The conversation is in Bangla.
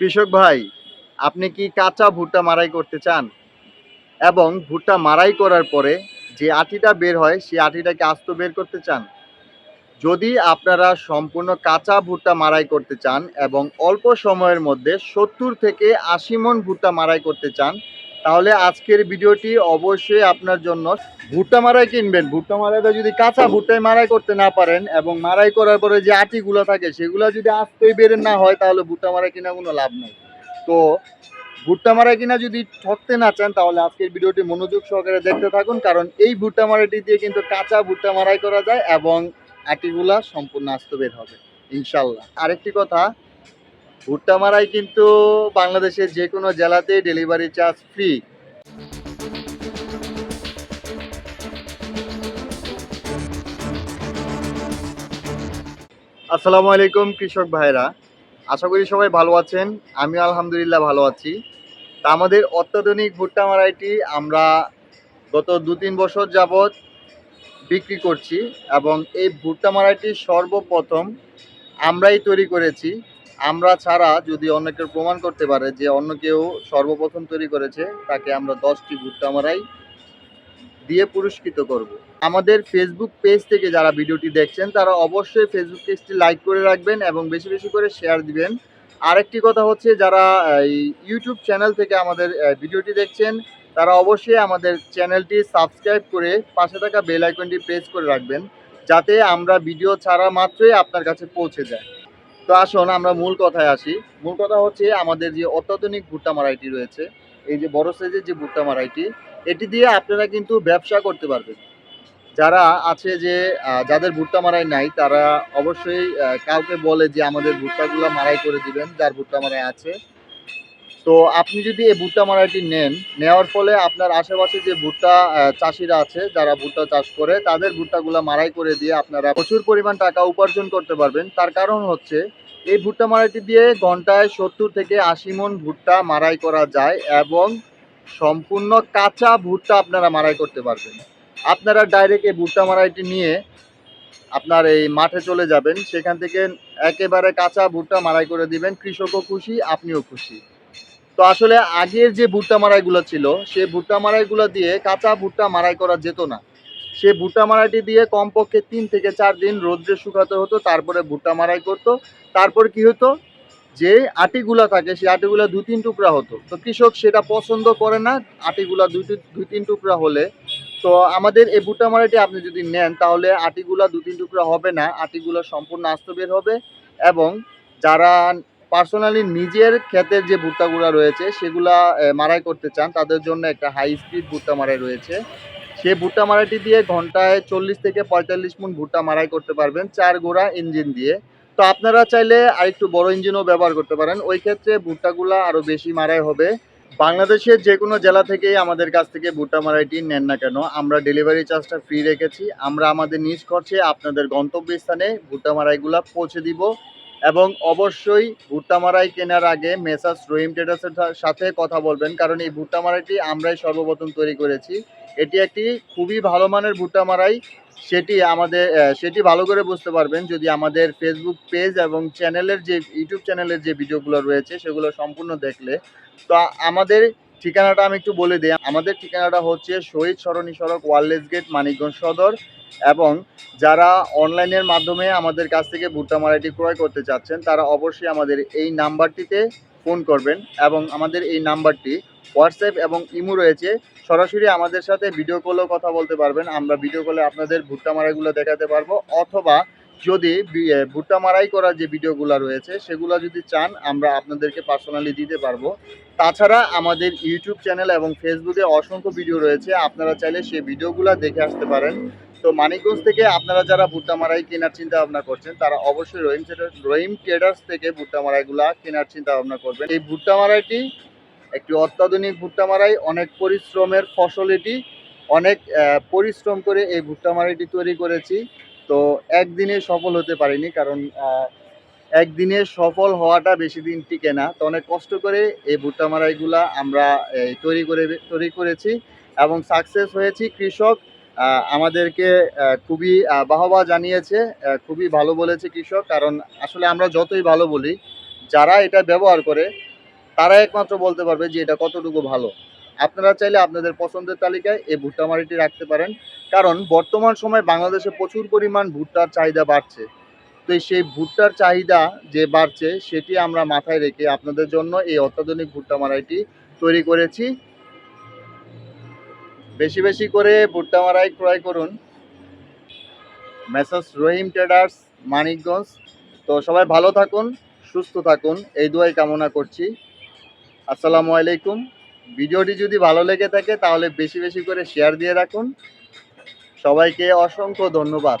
কৃষক ভাই, আপনি কি কাঁচা ভুট্টা মারাই করতে চান? এবং ভুট্টা মারাই করার পরে যে আটিটা বের হয়, সেই আটিটাকে আস্ত বের করতে চান? যদি আপনারা সম্পূর্ণ কাঁচা ভুট্টা মারাই করতে চান এবং অল্প সময়ের মধ্যে সত্তর থেকে আশি মন ভুট্টা মারাই করতে চান তাহলে আজকের ভিডিওটি অবশ্যই আপনার জন্য। ভুট্টা মারাই কিনবেন। ভুট্টা মারাইটা যদি কাঁচা ভুট্টায় মারাই করতে না পারেন এবং মারাই করার পরে যে আটিগুলো থাকে, সেগুলো যদি আস্তই বের না হয়, তাহলে ভুট্টা মারাই কিনা কোনো লাভ নেই। তো ভুট্টা মারাই কিনা যদি ঠকতে না চান, তাহলে আজকের ভিডিওটি মনোযোগ সহকারে দেখতে থাকুন, কারণ এই ভুট্টা মারাইটি দিয়ে কিন্তু কাঁচা ভুট্টা মারাই করা যায় এবং আটিগুলা সম্পূর্ণ আস্ত বের হবে ইনশাল্লাহ আরেকটি কথা ভুট্টা মারাই কিন্তু বাংলাদেশের যে কোনো জেলাতে ডেলিভারি চার্জ ফ্রি আসসালামু আলাইকুম কৃষক ভাইরা আশা করি সবাই ভালো আছেন। আমি আলহামদুলিল্লাহ ভালো আছি। তা আমাদের অত্যাধুনিক ভুট্টা মারাইটি আমরা গত দু তিন বছর যাবৎ বিক্রি করছি এবং এই ভুট্টা মারাইটি সর্বপ্রথম আমরাই তৈরি করেছি। আমরা ছাড়া যদি অন্য কেউ প্রমাণ করতে পারে যে অন্য কেউ সর্বপ্রথম তৈরি করেছে, তাকে আমরা দশটি ভুট্টা মারাই দিয়ে পুরস্কৃত করব। আমাদের ফেসবুক পেজ থেকে যারা ভিডিওটি দেখছেন, তারা অবশ্যই ফেসবুক পেজটি লাইক করে রাখবেন এবং বেশি বেশি করে শেয়ার দিবেন। আরেকটি কথা হচ্ছে, যারা ইউটিউব চ্যানেল থেকে আমাদের ভিডিওটি দেখছেন, তারা অবশ্যই আমাদের চ্যানেলটি সাবস্ক্রাইব করে পাশে থাকা বেল আইকনটি প্রেস করে রাখবেন, যাতে আমরা ভিডিও ছাড়া মাত্রই আপনার কাছে পৌঁছে যায়। তো আসুন, আমরা মূল কথায় আসি। মূল কথা হচ্ছে আমাদের যে অত্যাধুনিক ভুট্টা মারাইটি রয়েছে, এই যে বড় সাইজের যে ভুট্টা মারাইটি, এটি দিয়ে আপনারা কিন্তু ব্যবসা করতে পারবেন। যারা আছে যে যাদের ভুট্টা মারাই নাই, তারা অবশ্যই কাউকে বলে যে আমাদের ভুট্টাগুলো মারাই করে দিবেন, যার ভুট্টা মারাই আছে। তো আপনি যদি এই ভুট্টা মারাইটি নেন, নেওয়ার ফলে আপনার আশেপাশে যে ভুট্টা চাষিরা আছে, যারা ভুট্টা চাষ করে, তাদের ভুট্টাগুলো মারাই করে দিয়ে আপনারা প্রচুর পরিমাণ টাকা উপার্জন করতে পারবেন। তার কারণ হচ্ছে, এই ভুট্টা মারাইটি দিয়ে ঘন্টায় সত্তর থেকে আশি মন ভুট্টা মারাই করা যায় এবং সম্পূর্ণ কাঁচা ভুট্টা আপনারা মারাই করতে পারবেন। আপনারা ডাইরেক্ট এই ভুট্টা মারাইটি নিয়ে আপনার এই মাঠে চলে যাবেন। সেখান থেকে একেবারে কাঁচা ভুট্টা মারাই করে দিবেন। কৃষকও খুশি, আপনিও খুশি। তো আসলে আগের যে ভুট্টা মারাইগুলো ছিল সেই ভুট্টা মারাইগুলো দিয়ে কাঁচা ভুট্টা মারাই করা যেত না। সে ভুট্টা মারাইটি দিয়ে কমপক্ষে তিন থেকে চার দিন রোদ্রে শুকাতে হতো, তারপরে ভুট্টা মারাই করতো। তারপর কি হতো? যে আটিগুলা থাকে সেই আটিগুলা দু তিন টুকরা হতো। তো কৃষক সেটা পছন্দ করে না, আটিগুলা দুই দুই তিন টুকরা হলে। তো আমাদের এই ভুট্টা মারাইটি আপনি যদি নেন, তাহলে আটিগুলা দু তিন টুকরা হবে না, আটিগুলো সম্পূর্ণ আস্ত বের হবে। এবং যারা পার্সোনালি নিজের ক্ষেতের যে ভুট্টাগুলা রয়েছে, সেগুলা মারাই করতে চান, তাদের জন্য একটা হাই স্পিড ভুট্টা মারাই রয়েছে। সেই ভুট্টা মারাইটি দিয়ে ঘন্টায় চল্লিশ থেকে পঁয়তাল্লিশ মন ভুট্টা মারাই করতে পারবেন, চার গোড়া ইঞ্জিন দিয়ে। তো আপনারা চাইলে আরেকটু বড় ইঞ্জিনও ব্যবহার করতে পারেন। ওই ক্ষেত্রে ভুট্টাগুলা আরও বেশি মারাই হবে। বাংলাদেশের যে কোনো জেলা থেকেই আমাদের কাছ থেকে ভুট্টা মারাইটি নেন না কেন। আমরা ডেলিভারি চার্জটা ফ্রি রেখেছি। আমরা আমাদের নিজ খরচে আপনাদের গন্তব্যস্থানে ভুট্টা মারাইগুলা পৌঁছে দিব। এবং অবশ্যই ভুট্টা মারাই কেনার আগে মেসাস রহিম ট্রেডার্সের সাথে কথা বলবেন, কারণ এই ভুট্টা মারাইটি আমরাই সর্বপ্রথম তৈরি করেছি। এটি একটি খুবই ভালো মানের ভুট্টা মারাই, সেটি আমাদের সেটি ভালো করে বুঝতে পারবেন যদি আমাদের ফেসবুক পেজ এবং চ্যানেলের যে ইউটিউব চ্যানেলের যে ভিডিওগুলো রয়েছে, সেগুলো সম্পূর্ণ দেখলে। তো আমাদের ঠিকানাটা আমি একটু বলে দিই, আমাদের ঠিকানাটা হচ্ছে শহীদ সরণী সড়ক ওয়ারলেস গেট, মানিকগঞ্জ সদর এবং যারা অনলাইনের মাধ্যমে আমাদের কাছ থেকে ভুট্টা মারাইটি ক্রয় করতে চাচ্ছেন, তারা অবশ্যই আমাদের এই নাম্বারটিতে ফোন করবেন এবং আমাদের এই নাম্বারটি হোয়াটসঅ্যাপ এবং ইমো রয়েছে। সরাসরি আমাদের সাথে ভিডিও কলেও কথা বলতে পারবেন। আমরা ভিডিও কলে আপনাদের ভুট্টা মারাইগুলো দেখাতে পারব। অথবা যদি ভুট্টা মারাই করার যে ভিডিওগুলো রয়েছে, সেগুলো যদি চান, আমরা আপনাদেরকে পার্সোনালি দিতে পারব। তাছাড়া আমাদের ইউটিউব চ্যানেল এবং ফেসবুকে অসংখ্য ভিডিও রয়েছে। আপনারা চাইলে সেই ভিডিওগুলো দেখে আসতে পারেন। তো মানিকগঞ্জ থেকে আপনারা যারা ভুট্টা মারাই কেনার চিন্তা ভাবনা করছেন, তারা অবশ্যই রহিম রহিম ট্রেডার্স থেকে ভুট্টা মারাইগুলা কেনার চিন্তা ভাবনা করবেন। এই ভুট্টা মারাইটি একটি অত্যাধুনিক ভুট্টা মারাই, অনেক পরিশ্রমের ফসল এটি, অনেক পরিশ্রম করে এই ভুট্টা মারাইটি তৈরি করেছি। তো একদিনে সফল হতে পারিনি কারণ একদিনে সফল হওয়াটা বেশি দিন টিকে না। তো অনেক কষ্ট করে এই ভুট্টা মারাইগুলা আমরা তৈরি করে, তৈরি করেছি এবং সাকসেস হয়েছি। কৃষক আমাদেরকে খুবই বাহবা জানিয়েছে খুবই ভালো বলেছে কৃষক, কারণ আসলে আমরা যতই ভালো বলি, যারা এটা ব্যবহার করে, তারা একমাত্র বলতে পারবে যে এটা কতটুকু ভালো। আপনারা চাইলে আপনাদের পছন্দের তালিকায় এই ভুট্টা মারিটি রাখতে পারেন, কারণ বর্তমান সময় বাংলাদেশে প্রচুর পরিমাণ ভুট্টার চাহিদা বাড়ছে। তো সেই ভুট্টার চাহিদা যে বাড়ছে, সেটি আমরা মাথায় রেখে আপনাদের জন্য এই অত্যাধুনিক ভুট্টা মারাইটি তৈরি করেছি। বেশি বেশি করে ভুট্টা মারাই ক্রয় করুন। Messrs Rahim traders, Manikganj. তো সবাই ভালো থাকুন, সুস্থ থাকুন। এই দুয়াই কামনা করছি। আসসালামু আলাইকুম। ভিডিওটি যদি ভালো লেগে থাকে তাহলে বেশি বেশি করে শেয়ার দিয়ে রাখুন। সবাইকে অসংখ্য ধন্যবাদ।